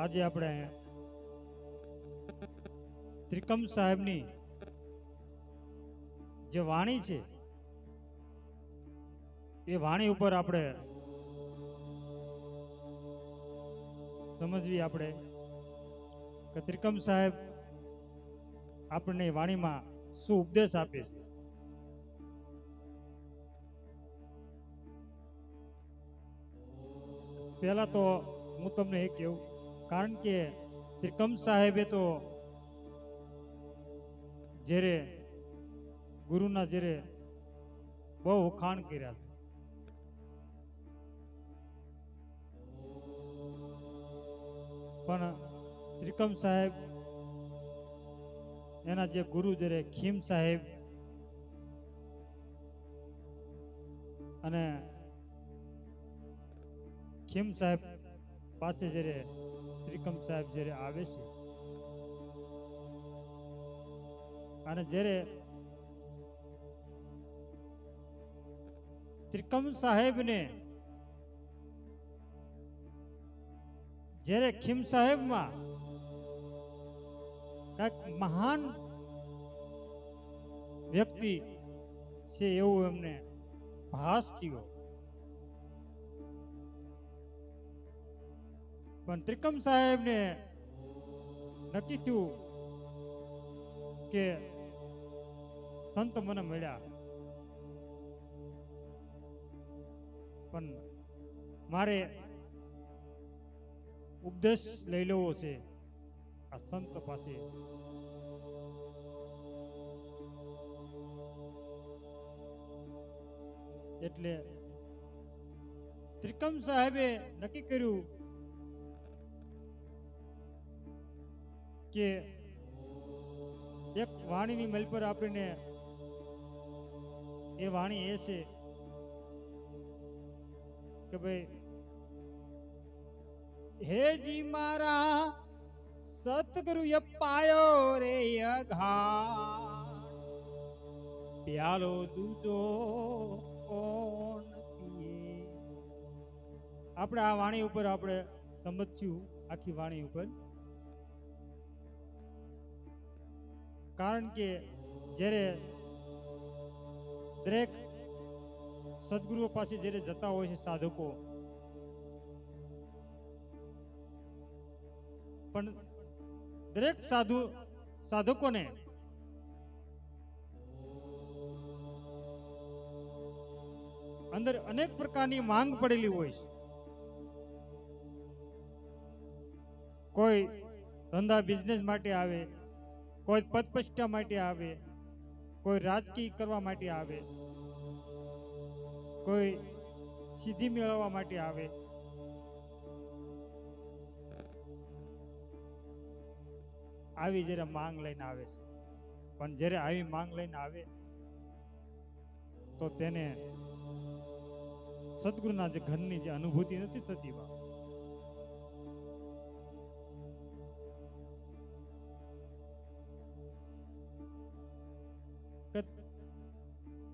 આજે આપણે ત્રિકમ સાહેબની જે વાણી છે, એ વાણી ઉપર આપણે સમજવી આપણે કે ત્રિકમ સાહેબ આપણને વાણીમાં શું ઉપદેશ આપે છે. પહેલા તો હું તમને એ કહું કારણ કે ત્રિકમ સાહેબે તો જ્યારે ગુરુના જ્યારે બહુ વખાણ કર્યા છે. પણ ત્રિકમ સાહેબ એના જે ગુરુ જ્યારે ખીમ સાહેબ અને ખીમ સાહેબ પાસે જ્યારે ત્રિકમ સાહેબ જ્યારે આવે છે, અને જ્યારે ત્રિકમ સાહેબને, જ્યારે ખીમ સાહેબમાં કંઈક મહાન વ્યક્તિ છે એવું એમને ભાસ થયો. પણ ત્રિકમ સાહેબને નક્કી થયું કે સંત મને મળ્યા. પણ મારે ઉપદેશ લઈ લેવો છે આ સંત પાસે. એટલે ત્રિકમ સાહેબે નક્કી કર્યું કે એક વાણીની મેલ પર આપણને એ વાણી એ છે કે ભાઈ હેજી મારા, સતગુરુ પાયો રે અઘા પ્યાલો દૂજો કોણ પીએ? આપણે આ વાણી ઉપર આપણે સમજ્યું આખી વાણી ઉપર. કારણ કે જ્યારે દરેક સદગુરુઓ પાસે જ્યારે જતા હોય છે સાધકો, પણ દરેક સાધુ, સાધકોને અંદર અનેક પ્રકારની માંગ પડેલી હોય છે. કોઈ ધંધા બિઝનેસ માટે આવે કોઈ પદ પ્રતિષ્ઠા માટે આવે, કોઈ રાજકીય કરવા માટે આવે, કોઈ સિદ્ધિ મેળવવા માટે આવે. આવી જ્યારે માંગ લઈને આવે છે. પણ જ્યારે આવી માંગ લઈને આવે, તો તેને સદગુરુના જે ઘરની જે અનુભૂતિ નથી થતી બા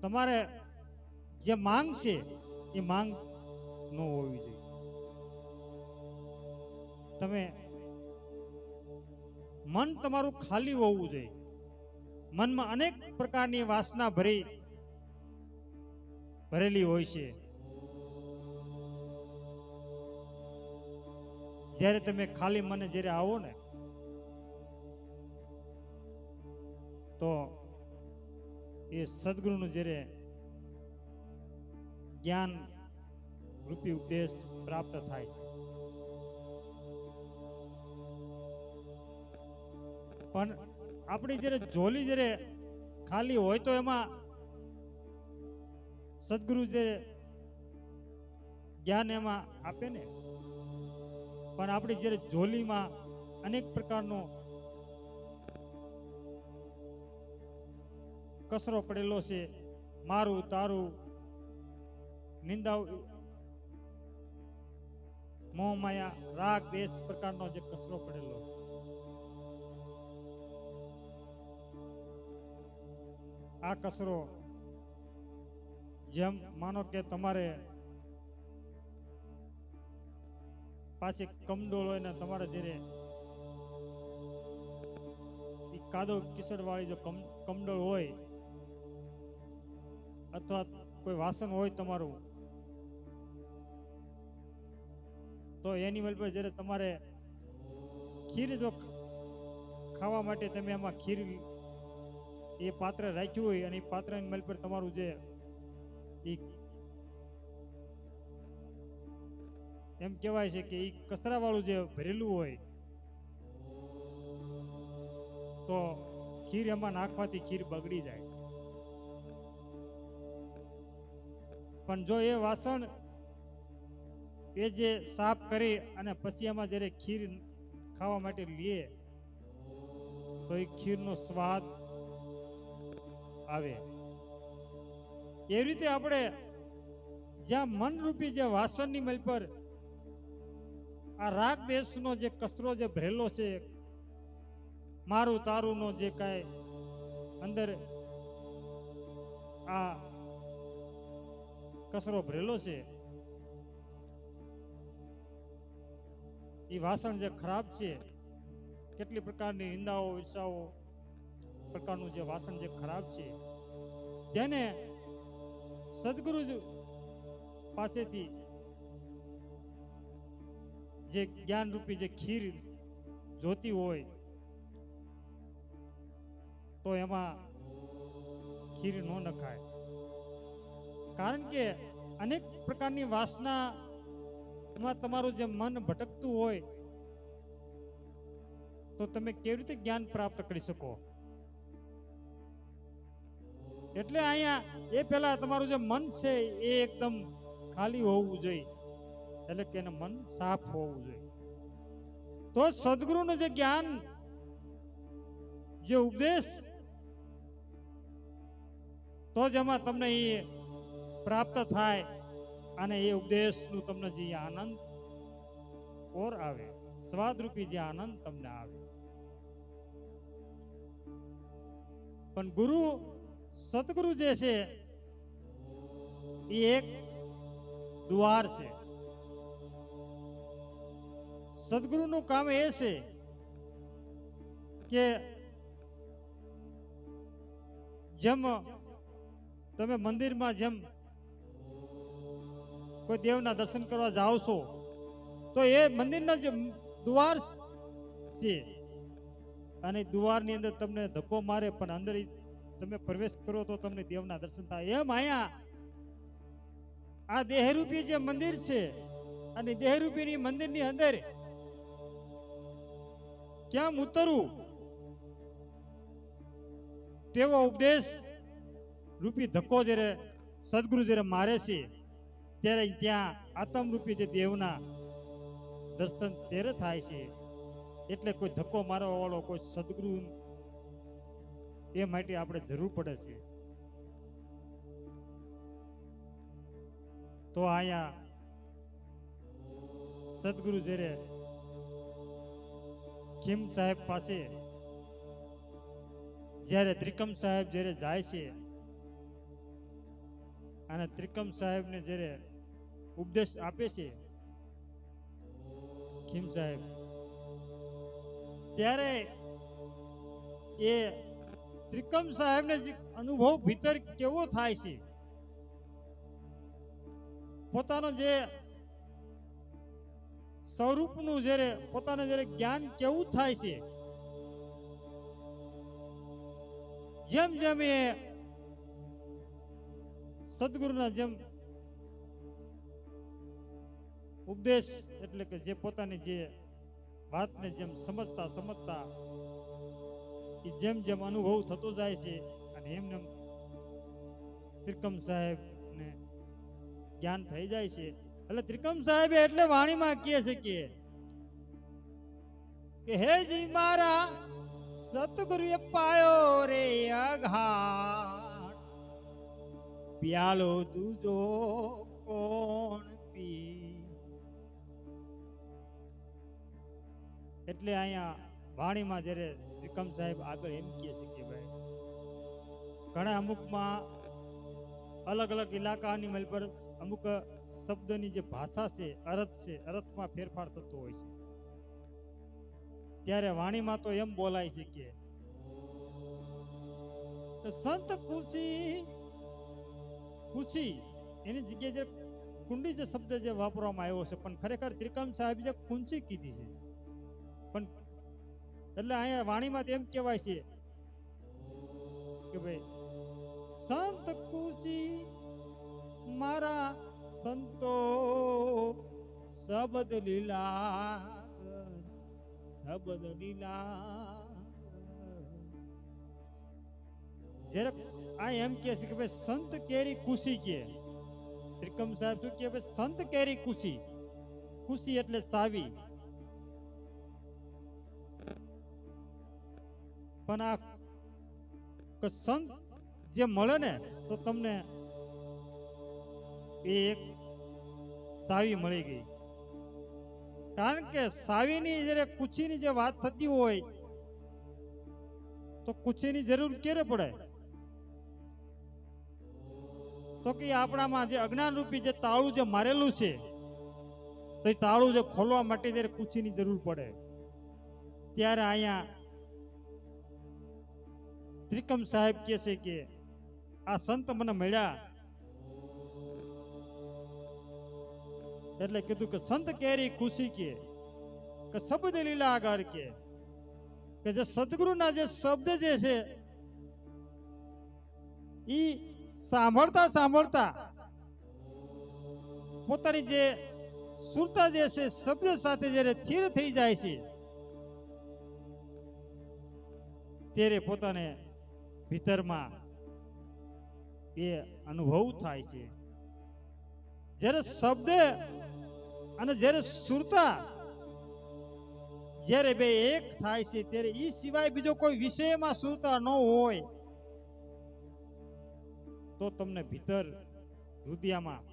તમારે જે માંગ છે, એ માંગ ન હોવી જોઈએ. તમે મન તમારું ખાલી હોવું જોઈએ. મનમાં અનેક પ્રકારની વાસના ભરી, ભરેલી હોય છે. જ્યારે તમે ખાલી મને જ્યારે આવો ને, તો એ સદગુરુનું જ્યારે જ્ઞાન રૂપી ઉપદેશ પ્રાપ્ત થાય છે. પણ આપણી જ્યારે જોલી જ્યારે ખાલી હોય તો એમાં સદગુરુ જે જ્ઞાન એમાં આપે ને? પણ આપણી જ્યારે જોલીમાં અનેક પ્રકારનો કચરો પડેલો છે, મારું, તારું નિંદા મોહ, માયા, રાગ દેશ પ્રકારનો જે કચરો પડેલો છે. આ કચરો જેમ માનો કે તમારે પાછી કમડોળ હોય ને તમારે ઈ કાદવ કિસડ વાળી જો કમ કમડોળ હોય અથવા કોઈ વાસણ હોય તમારું, તો એનિમલ પર જ્યારે તમારે ખીર જો ખાવા માટે તમે એમાં ખીર એ પાત્ર રાખ્યું હોય અને એ પાત્ર એનિમલ પર તમારું જે એમ કહેવાય છે કે એ કચરાવાળું જે ભરેલું હોય, તો ખીર એમાં નાખવાથી ખીર બગડી જાય. પણ જો એ વાસણ એ જે સાફ કરી અને પછી એમાં જ્યારે ખીર ખાવા માટે લે, તો એ ખીરનો સ્વાદ આવે. એવી રીતે આપણે જ્યાં મનરૂપી જે વાસણની મલ પર આ રાગ દેશનો જે કચરો જે ભરેલો છે, મારું તારુંનો જે કાંઈ અંદર આ કચરો ભરેલો છે. એ વાસણ જે ખરાબ છે, કેટલી પ્રકારની નિંદાઓ, ઈર્ષાઓ પ્રકારનું જે વાસણ જે ખરાબ છે તેને સદગુરુ પાસેથી જે જ્ઞાન રૂપી જે ખીર જોતી હોય, તો એમાં ખીર ન નખાય. કારણ કે અનેક પ્રકારની વાસના એમાં તમારું જે મન ભટકતું હોય, તો તમે કેવી રીતે જ્ઞાન પ્રાપ્ત કરી શકો? એટલે અહીંયા એ પહેલા તમારું જે મન છે એ એકદમ ખાલી હોવું જોઈએ. એટલે કે એનું મન સાફ હોવું જોઈએ. તો સદગુરુનું જે જ્ઞાન, જે ઉપદેશ, તો જ એમાં તમને એ પ્રાપ્ત થાય અને એ ઉપદેશનું તમને જે આનંદ ઓર આવે, સ્વાદરૂપી જે આનંદ તમને આવે. પણ ગુરુ, સદગુરુ જે છે, એ એક દ્વાર છે. સદગુરુનું કામ એ છે કે જેમ તમે મંદિરમાં જેમ કોઈ દેવના દર્શન કરવા જાઓ છો, તો એ મંદિરના જે દ્વાર છે. અને દ્વારની અંદર તમને ધક્કો મારે, પણ અંદર તમે પ્રવેશ કરો તો તમને દેવના દર્શન થાય. એમ અહીંયા આ દેહરૂપી જે મંદિર છે, અને દેહરૂપીની મંદિરની અંદર ક્યાં ઉતરવું તેવો ઉપદેશ રૂપી ધક્કો જ્યારે સદગુરુ જ્યારે મારે છે ત્યારે ત્યાં આતમરૂપી જે દેવના દર્શન ત્યારે થાય છે. એટલે કોઈ ધક્કો મારવા વાળો, કોઈ સદગુરુ એ માટે આપણે જરૂર પડે છે. તો અહીંયા સદગુરુ જ્યારે ખીમ સાહેબ પાસે, જ્યારે ત્રિકમ સાહેબ જ્યારે જાય છે અને ત્રિકમ સાહેબને જ્યારે ઉપદેશ આપે છે, ખીમ સાહેબ, ત્યારે એ ત્રિકમ સાહેબને જે અનુભવ ભીતર કેવો થાય છે? પોતાનો જે સ્વરૂપનું જ્યારે પોતાને જ્યારે જ્ઞાન કેવું થાય છે? જેમ જેમ એ સદગુરુના જેમ ઉપદેશ એટલે કે જે પોતાની જે વાતને જેમ સમજતા સમજતા એ જેમ જેમ અનુભવ થતો જાય છે અને એમને એમ ત્રિકમ સાહેબ ને જ્ઞાન થઈ જાય છે. એટલે ત્રિકમ સાહેબ એટલે વાણીમાં કહે છે કે કે હે જી મારા સતગુરુએ પાયો રે અઘાટ પ્યાલો દૂજો કોણ પી? એટલે અહીંયા વાણીમાં જ્યારે ત્રિકમ સાહેબ આગળ એમ કહે છે કે ભાઈ, ઘણા અમુકમાં અલગ અલગ ઇલાકાની મલ પર અમુક શબ્દની જે ભાષા છે, અર્થ છે, અર્થમાં ફેરફાર થતો હોય છે. ત્યારે વાણીમાં તો એમ બોલાય છે કે સંત ખુશી ખુશી, એની જગ્યાએ જે કુંડી જે શબ્દ જે વાપરવામાં આવ્યો છે, પણ ખરેખર ત્રિકમ સાહેબ જે કુંચી કીધી છે. પણ એટલે અહીંયા વાણીમાં એમ કહેવાય છે કે ભાઈ, સંત કુશી મારા સંતો, શબ્દ લીલા શબ્દ લીલા જ્યારે આ એમ કહે છે કે ભાઈ, સંત કેરી ખુશી કે. ત્રિકમ સાહેબ શું કે ભાઈ સંત કેરી ખુશી ખુશી એટલે સાવી. પણ આ સંત જે મળે ને, તો તમને એ એક સાવી મળી ગઈ. કારણ કે સાવીની જ્યારે કુચીની જે વાત થતી હોય, તો કુચીની જરૂર ક્યારે પડે? તો કે આપણામાં જે અજ્ઞાન રૂપી જે તાળું જે મારેલું છે, તો એ તાળું જે ખોલવા માટે જ્યારે કુચીની જરૂર પડે, ત્યારે અહીંયા ત્રિકમ સાહેબ કહે છે કે, આ સંત મને મળ્યા. એટલે કીધું કે, સંત કેરી ખુશી કે કે શબ્દ લીલા આગળ કે કે જે સદગુરુના જે શબ્દ જે છે, ઈ સાંભળતા સાંભળતા પોતાની જે સુરતા જે છે શબ્દ સાથે જ્યારે સ્થિર થઈ જાય છે, ત્યારે પોતાને ભીતરમાં એ અનુભવ થાય છે. જ્યારે શબ્દ અને જ્યારે સુરતા જ્યારે બે એક થાય છે, ત્યારે એ સિવાય બીજો કોઈ વિષયમાં સુરતા ન હોય. તો તમને ભીતર હૃદયમાં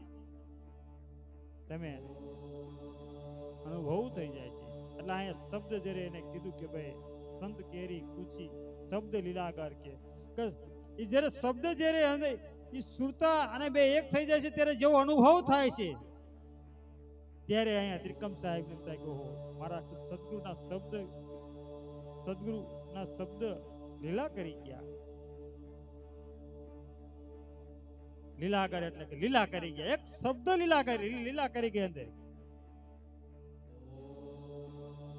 તમે અનુભવ થઈ જાય છે. એટલે અહીંયા શબ્દ જ્યારે એને કીધું કે ભાઈ, સંત કેરી કુચી, શબ્દ લીલાગાર કે એ જ્યારે શબ્દ જ્યારે એ સુરતા અને બે એક થઈ જાય છે ત્યારે જેવો અનુભવ થાય છે, ત્યારે અહીંયા ત્રિકમ સાહેબ એમ કે, ઓહો, મારા સદગુરુના શબ્દ સદગુરુના શબ્દ લીલા કરી ગયા. લીલાકર એટલે કે લીલા કરી ગયા. એક શબ્દ લીલા કરી લીલા કરી ગયા અંદર.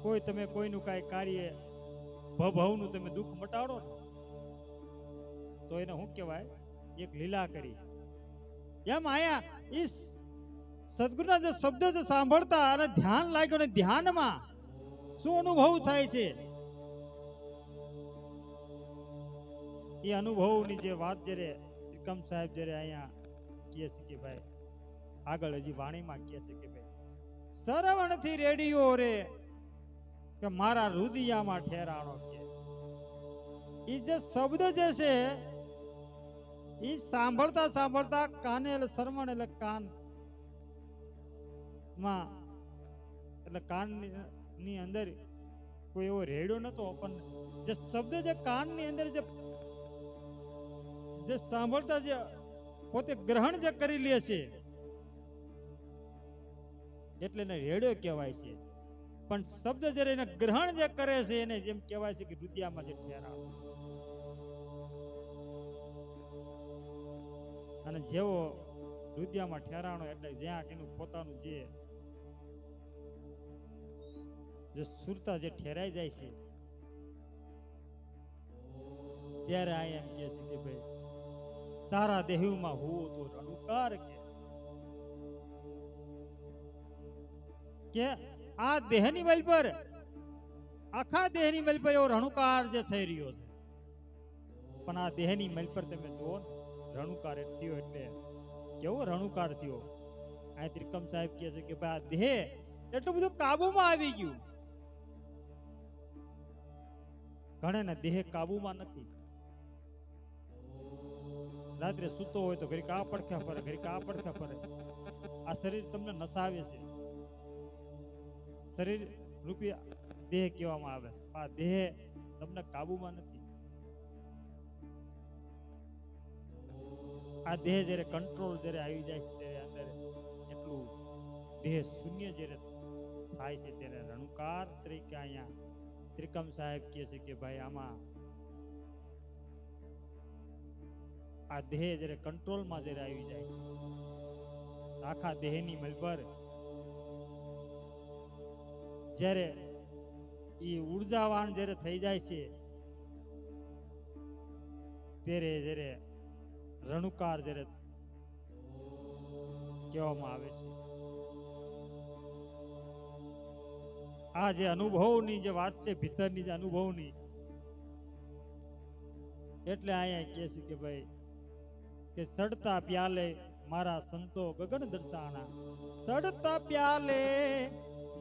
કોઈ તમે કોઈનું કાંઈ કાર્ય ભવનું તમે દુઃખ મટાડો ને, તો એને શું કહેવાય? એક લીલા કરી. એમ આયા ઈ સદગુરુના જે શબ્દ જે સાંભળતા અને ધ્યાન લાગ્યો ને ધ્યાનમાં શું અનુભવ થાય છે? એ અનુભવની જે વાત જ્યારે ત્રિકમ સાહેબ જ્યારે અહીંયા કહે છે કે ભાઈ, આગળ હજી વાણીમાં કહે છે કે ભાઈ સરવણથી રેડિયો રે કે મારા રુદિયામાં ઠેરાણો કે. એ જે શબ્દ જે છે એ સાંભળતા સાંભળતા કાને એટલે શ્રવણ એટલે કાનમાં, એટલે કાનની અંદર કોઈ એવો રેડિયો નતો, પણ જે શબ્દ જે કાનની અંદર જે જે સાંભળતા જે પોતે ગ્રહણ જે કરી લે છે, એટલે એને રેડિયો કહેવાય છે. પણ શબ્દ જ્યારે એને ગ્રહણ જે કરે છે, એને જેમ કહેવાય છે કે રુદિયામાં જે ઠેરા અને જેવો રુદિયામાં ઠેરાણો એટલે જ્યાં એનું પોતાનું જે જે સુરતા જે ઠેરાઈ જાય છે, ત્યારે આ એમ કહે છે કે ભાઈ સારા દેહમાં હોવો તો રણુકાર કે. કે આ દેહની બલ પર, આખા દેહની બલ પર એવો રણુકાર જે થઈ રહ્યો છે. પણ આ દેહની મલ પર તમે જુઓ રણુકાર થયો એટલે કેવો રણુકાર થયો? આ ત્રિકમ સાહેબ કહે છે કે ભાઈ આ દેહ એટલું બધું કાબુમાં આવી ગયું. ઘણા દેહ કાબુમાં નથી. રાત્રે સૂતો હોય તો ઘડીક આ પડખે ફરે, ઘડીક આ પડખે ફરે. આ શરીર તમને નસાવે છે. શરીર રૂપી દેહ કહેવામાં આવે છે. આ દેહ તમને કાબુમાં નથી. આ દેહ જ્યારે કંટ્રોલ જ્યારે આવી જાય છે ત્યારે અંદર એટલું દેહ શૂન્ય જ્યારે થાય છે ત્યારે રણુકાર તરીકે અહીંયા ત્રિકમ સાહેબ કહે છે કે ભાઈ આમાં આ દેહ જ્યારે કંટ્રોલમાં જ્યારે આવી જાય છે. આખા દેહની મલભર જ્યારે એ ઉર્જાવાન જ્યારે થઈ જાય છે, ત્યારે જ્યારે રણુકાર જ્યારે કહેવામાં આવે છે. આ જે અનુભવની જે વાત છે, ભીતરની જે અનુભવની, એટલે અહીંયા કહે છે કે ભાઈ કે સડતા પ્યાલે મારા સંતો ગગન દર્શાણા. સડતા પ્યાલે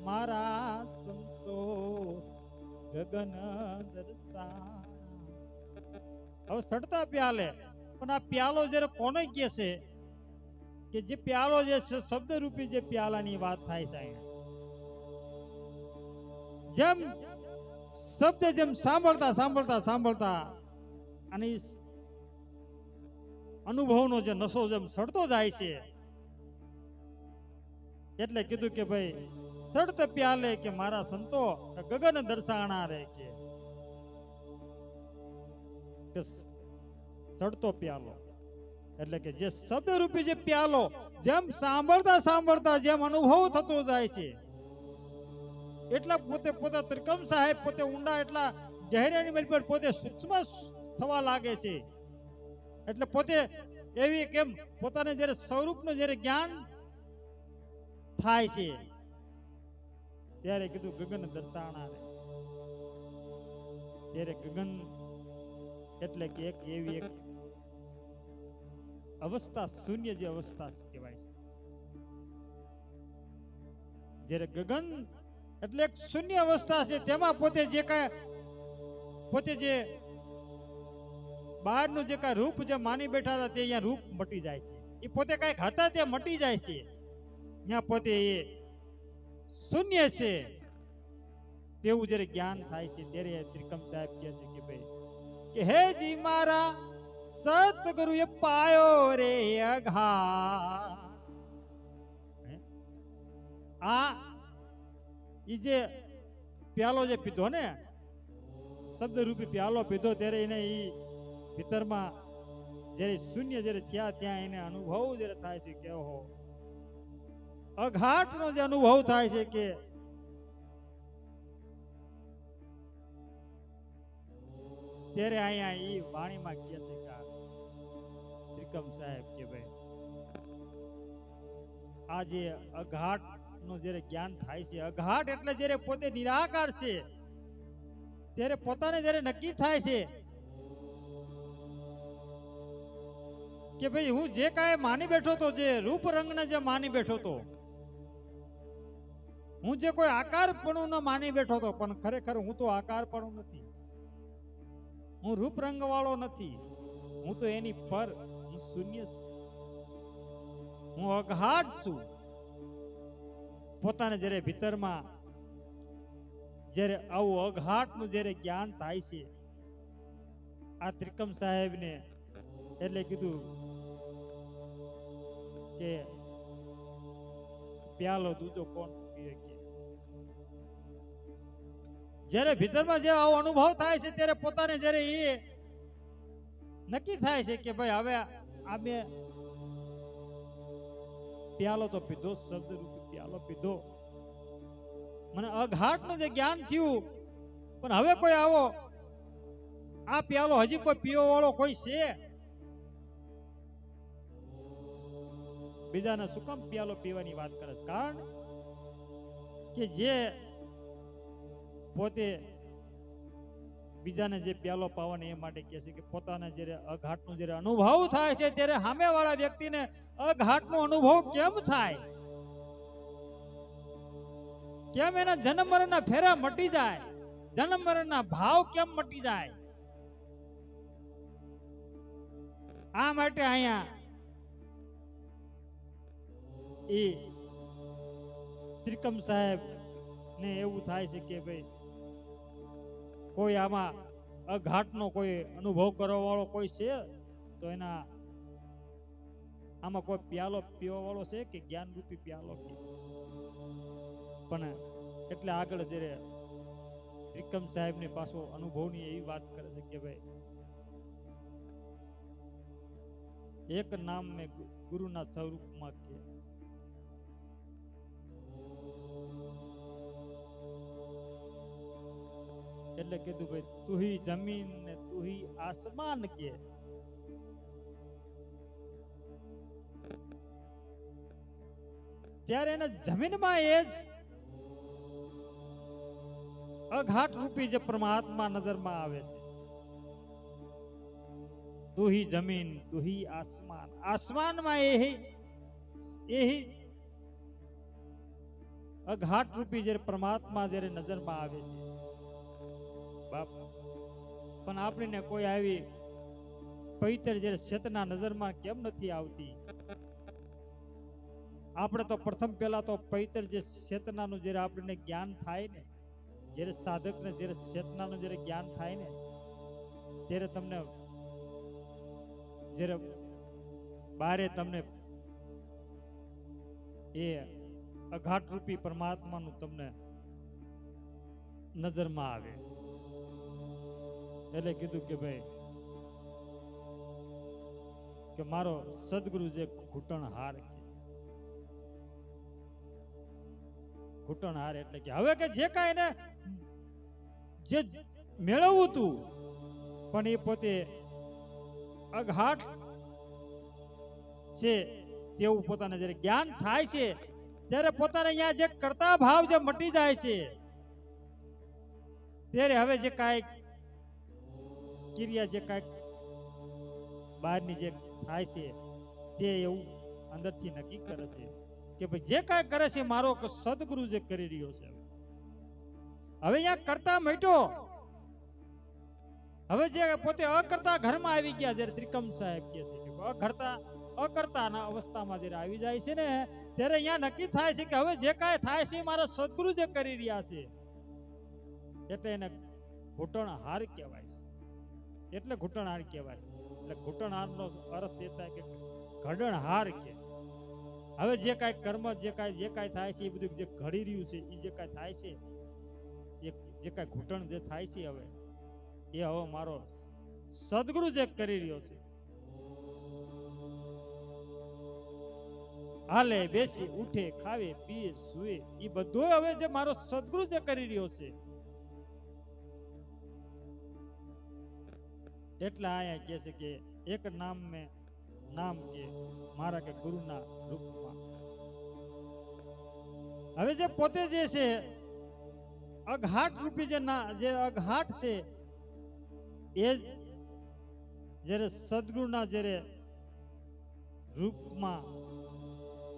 મારા સંતો ગગન દર્શાણા. હવે સડતા પ્યાલે, પણ આ પ્યાલો જ્યારે કોને કહે છે? કે જે પ્યાલો જે છે શબ્દ રૂપી જે પ્યાલાની વાત થાય છે જેમ શબ્દ જેમ સાંભળતા સાંભળતા સાંભળતા, અને અનુભવનો જે નશો જેમ સડતો જાય છે. એટલે કીધું કે ભાઈ, સડત પ્યાલે કે મારા સંતો ગગન દર્શાણા રે કે. સડતો પ્યાલો. એટલે કે જે શબ્દ રૂપી જે પ્યાલો, જેમ સાંભળતા સાંભળતા જેમ અનુભવ થતો જાય છે. એટલા પોતે પોતે ત્રિકમ સાહેબ પોતે ઊંડા એટલા ગહેરાની પર પોતે સૂક્ષ્મ થવા લાગે છે. એટલે પોતે એવી કેમ? પોતાને જ્યારે સ્વરૂપનું જ્યારે જ્ઞાન થાય છે, ત્યારે કીધું ગગન દર્શાણા ત્યારે ગગન એટલે કે એક એવી એક અવસ્થા, શૂન્ય જે અવસ્થા કહેવાય છે. જ્યારે ગગન એટલે એક શૂન્ય અવસ્થા છે, તેમાં પોતે જે કાંઈ, પોતે જે બહારનું જે કાંઈ રૂપ જે માની બેઠા હતા તે અહીંયા રૂપ મટી જાય છે. એ પોતે કાંઈક હતા તે મટી જાય છે. ત્યાં પોતે એ શૂન્ય છે. તેવું જ્યારે જ્ઞાન થાય છે ત્યારે ત્રિકમ સાહેબ કહે છે કે ભાઈ, કે હે જી મારા સતગુરુએ પાયો રે અઘા? આ ઈ જે પ્યાલો જે પીધો ને શબ્દ રૂપી પ્યાલો પીધો ત્યારે એને ઈ ભીતરમાં જ્યારે શૂન્ય જ્યારે થયા ત્યાં એને અનુભવ જ્યારે થાય છે કે અઘાટનો જે અનુભવ થાય છે કે ત્યારે અહીંયા એ વાણીમાં કહે છે ત્રિકમ સાહેબ કે ભાઈ, આ જે અઘાટનું જ્યારે જ્ઞાન થાય છે, અઘાટ એટલે જ્યારે પોતે નિરાકાર છે, ત્યારે પોતાને જ્યારે નક્કી થાય છે કે ભાઈ, હું જે કાંઈ માની બેઠો તો, જે રૂપ રંગને જે માની બેઠો તો, હું જે કોઈ આકારપણું માની બેઠો તો, પણ ખરેખર હું તો આકારપણું નથી. હું રૂપ રંગ વાળો નથી. હું તો એની પર, હું શૂન્ય છું. હું અઘાટ છું. પોતાને જ્યારે ભીતરમાં, જ્યારે આવું અઘાટનું જ્યારે જ્ઞાન થાય છે, આ ત્રિકમ સાહેબને એટલે કીધું કે પ્યાલો દૂજો કોણ પીએ જ્યારે ભીતરમાં જે આવો અનુભવ થાય છે, ત્યારે પોતાને જ્યારે એ નક્કી થાય છે કે ભાઈ હવે આ મેં પ્યાલો તો પીધો શબ્દ પ્યાલો પીધો. મને અઘાટનું જે જ્ઞાન થયું, પણ હવે કોઈ આવો, આ પ્યાલો હજી કોઈ પીવા વાળો કોઈ છે? બીજાને સુકમ કામ પ્યાલો પીવાની વાત કરે છે. કારણ કે જે પોતે બીજાને જે પ્યાલો પાવાની એ માટે કહે છે કે પોતાના જ્યારે અઘાટનો જ્યારે અનુભવ થાય છે, ત્યારે સામેવાળા વ્યક્તિને અઘાટનો અનુભવ કેમ થાય? કેમ એના જન્મ મરણના ફેરા મટી જાય? જન્મ મરણના ભાવ કેમ મટી જાય? આ માટે અહીંયા એ ત્રિકમ સાહેબ ને એવું થાય છે કે ભાઈ કોઈ આમાં અઘાટનો કોઈ અનુભવ કરવા વાળો કોઈ છે, તો એના આમાં કોઈ પ્યાલો પીવા વાળો છે કે જ્ઞાન રૂપી પ્યાલો પણ એટલે આગળ જ્યારે ત્રિકમ સાહેબની પાછો અનુભવની એવી વાત કરે છે કે ભાઈ એક નામ મેં ગુરુના સ્વરૂપમાં કે એટલે કીધું ભાઈ તુહી જમીન ને તુહી આસમાન કે. ત્યારે એને જમીનમાં એ જ અઘાટ રૂપી જે પરમાત્મા નજરમાં આવે છે. તુહી જમીન તુહી આસમાન. આસમાનમાં એ એ અઘાટ રૂપી જ્યારે પરમાત્મા જ્યારે નજરમાં આવે છે. બાપ. પણ આપણને કોઈ આવી પવિત્ર જે ચેતના નજરમાં કેમ નથી આવતી? આપણે તો પ્રથમ પહેલા તો પવિત્ર જે ચેતનાનું જ્યારે આપણને જ્ઞાન થાય ને, જ્યારે સાધકને જ્યારે ચેતનાનું જ્યારે જ્ઞાન થાય ને, ત્યારે તમને જ્યારે બારે તમને એ અઘાટ રૂપી પરમાત્માનું તમને નજરમાં આવે. એટલે કીધું કે ભાઈ, કે મારો સદગુરુ જે ઘૂંટણ હાર ઘૂંટણ હાર એટલે કે હવે કે જે કાંઈ એને જે મેળવવું હતું પણ એ પોતે અઘાટ છે, તેવું પોતાને જ્યારે જ્ઞાન થાય છે, ત્યારે પોતાને અહીંયા જે કરતા ભાવ જે મટી જાય છે, ત્યારે હવે જે કાંઈક ક્રિયા જે કાંઈક બહારની જે થાય છે, તે એવું અંદરથી નક્કી કરે છે કે ભાઈ જે કાંઈ કરે છે, મારો સદગુરુ જે કરી રહ્યો છે હવે. અહીંયા કરતા મટ્યો હવે જે પોતે અકર્તા ઘરમાં આવી ગયા જ્યારે ત્રિકમ સાહેબ કહે છે કે અકર્તા, અકર્તાના અવસ્થામાં જ્યારે આવી જાય છે ને, ત્યારે અહીંયા નક્કી થાય છે કે હવે જે કાંઈ થાય છે મારા સદગુરુ જે કરી રહ્યા છે. એટલે એને ઘૂંટણ હાર કહેવાય. એટલે ઘૂંટણ હાર કહેવાય છે. એટલે ઘૂંટણ હારનો અર્થ એ થાય કે ઘડણ હાર કે. હવે જે કાંઈ કર્મ, જે કાંઈ જે કાંઈ થાય છે એ બધું જે ઘડી રહ્યું છે એ જે કાંઈ થાય છે, એ જે કાંઈ ઘૂંટણ જે થાય છે હવે, એ હવે મારો સદગુરુ જે કરી રહ્યો છે. હાલે, બેસી, ઉઠે, ખાવે, પીએ, સુએ એ બધું હવે જે મારો સદગુરુ જે કરી રહ્યો છે. એટલે આયા કહે છે કે એક નામ મેં નામ કે મારા કે ગુરુના રૂપમાં. હવે જે પોતે જે છે, અઘાટ રૂપી જે ના, જે અઘાટ છે, એ જ જ્યારે સદગુરુના જ્યારે રૂપમાં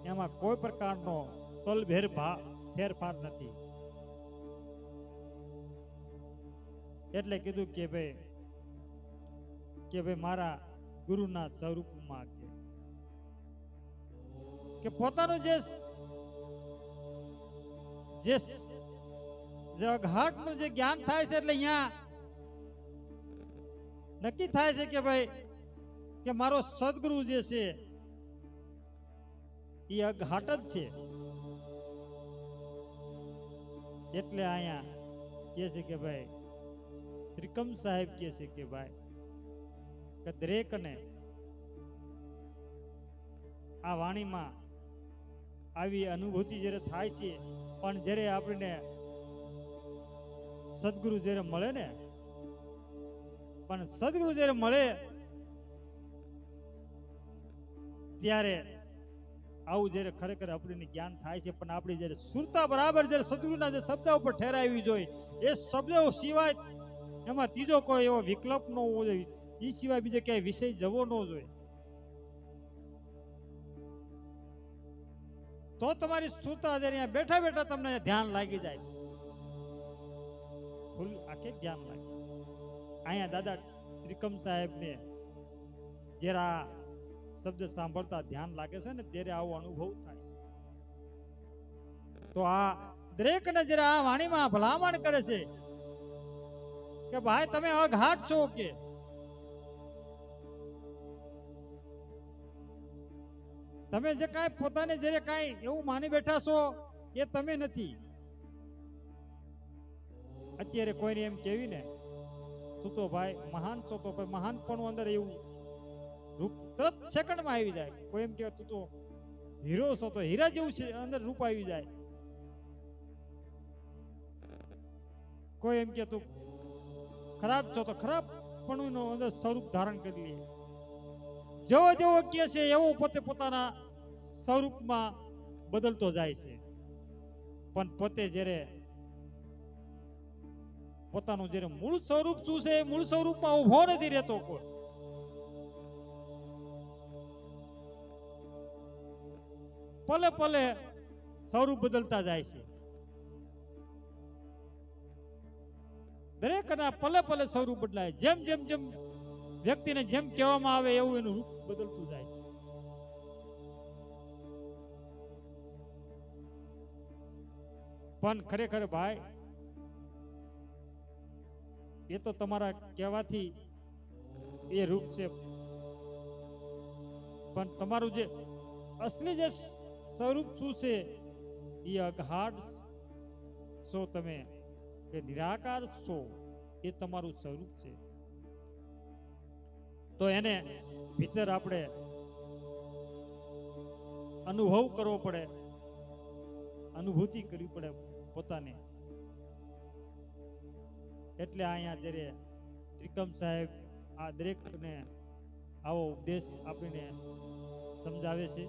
એમાં કોઈ પ્રકારનો તલભેર ભા, ફેરફાર નથી. એટલે કીધું કે ભાઈ કે ભાઈ મારા ગુરુના સ્વરૂપમાં કે. કે પોતાનું જે જે જે અઘાટનું જે જ્ઞાન થાય છે એટલે અહીંયા નક્કી થાય છે કે ભાઈ, કે મારો સદગુરુ જે છે, એ અઘાટ જ છે. એટલે અહીંયા કે છે કે ભાઈ, ત્રિકમ સાહેબ કે છે કે ભાઈ કે દરેકને આ વાણીમાં આવી અનુભૂતિ જ્યારે થાય છે, પણ જ્યારે આપણને સદગુરુ જ્યારે મળે ને, પણ સદગુરુ જ્યારે મળે, ત્યારે આવું જ્યારે ખરેખર આપણને જ્ઞાન થાય છે, પણ આપણી જ્યારે સુરતા બરાબર જ્યારે સદગુરુના જે શબ્દ ઉપર ઠેરાવી જોઈએ, એ શબ્દો સિવાય એમાં ત્રીજો કોઈ એવો વિકલ્પ ન હોવો જોઈએ. એ સિવાય બીજો ક્યાંય વિષય જવો ન જોઈએ. તો તમારી સુતા જ્યારે અહીંયા બેઠા બેઠા તમને ધ્યાન લાગી જાય. ફૂલ આખે ધ્યાન લાગે. અહીંયા દાદા ત્રિકમ સાહેબને જ્યારે આ શબ્દ સાંભળતા ધ્યાન લાગે છે ને ત્યારે આવો અનુભવ થાય છે. તો આ દરેકને જ્યારે આ વાણીમાં ભલામણ કરે છે કે ભાઈ તમે અઘાટ છો કે તમે જે કાંઈ પોતાને જરે કાંઈ એવું માની બેઠા છો, એ તમે નથી. અત્યારે કોઈને એમ કેવી ને, તું તો ભાઈ મહાન છો, તો ભાઈ મહાન પણ અંદર એવું રૂપ તરત સેકન્ડમાં આવી જાય. કોઈ એમ કે તું તો હીરો છો, તો હીરા જેવું છે, અંદર રૂપ આવી જાય. કોઈ એમ કે તું ખરાબ છો, તો ખરાબ પણ અંદર સ્વરૂપ ધારણ કરી લે. જેવો જેવો કે છે, એવો પોતે પોતાના સ્વરૂપમાં બદલતો જાય છે. પણ પોતે જ્યારે પોતાનું જ્યારે મૂળ સ્વરૂપ શું છે મૂળ સ્વરૂપમાં ઊભો નથી રહેતો કોઈ. પલે પલે સ્વરૂપ બદલતા જાય છે. દરેકના પલે પલે સ્વરૂપ બદલાય. જેમ જેમ જેમ વ્યક્તિને જેમ કહેવામાં આવે એવું એનું રૂપ બદલતું જાય છે પણ ખરેખર ભાઈ એ તો તમારા કહેવાથી એ રૂપ છે પણ તમારું જે અસલી જે સ્વરૂપ શું છે એ અઘાડ છો તમે કે નિરાકાર છો એ તમારું સ્વરૂપ છે તો એને ભીતર આપણે અનુભવ કરવો પડે. અનુભૂતિ કરવી પડે પોતાને. એટલે અહીંયા જ્યારે ત્રિકમ સાહેબ આ દરેકને આવો ઉપદેશ આપીને સમજાવે છે.